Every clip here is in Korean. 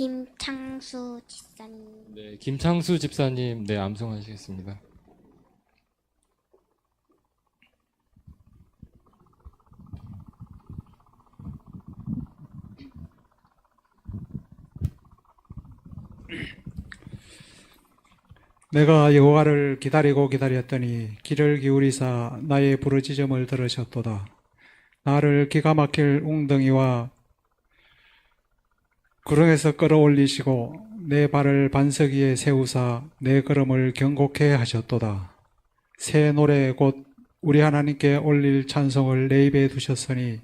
김창수 집사님. 네, 김창수 집사님, 네, 암송하시겠습니다. 내가 여호와를 기다리고 기다렸더니 귀를 기울이사 나의 부르짖음을 들으셨도다. 나를 기가 막힐 웅덩이와 구렁에서 끌어올리시고 내 발을 반석 위에 세우사 내 걸음을 경고케 하셨도다. 새 노래 곧 우리 하나님께 올릴 찬송을 내 입에 두셨으니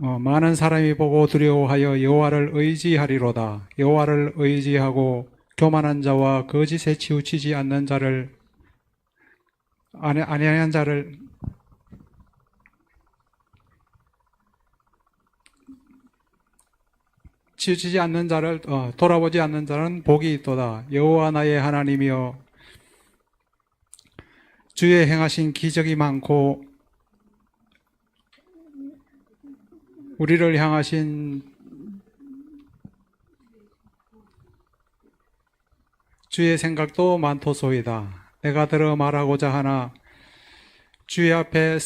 어, 많은 사람이 보고 두려워하여 여호와를 의지하리로다. 여호와를 의지하고 교만한 자와 거짓에 치우치지 않는 자를 아니 아니한 자를 치우치지 않는 자를 어, 돌아보지 않는 자는 복이 있도다. 여호와 나의 하나님이여 주의 행하신 기적이 많고 우리를 향하신 주의 생각도 많도소이다. 내가 들어 말하고자 하나 주의 앞에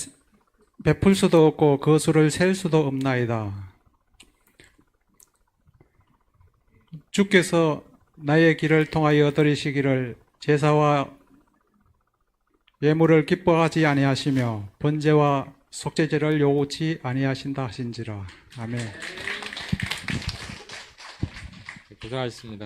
베풀 수도 없고 그 수를 셀 수도 없나이다. 주께서 나의 길을 통하여 들이시기를 제사와 예물을 기뻐하지 아니하시며 번제와 속죄제를 요구치 아니하신다 하신지라. 아멘. 네, 고생하셨습니다.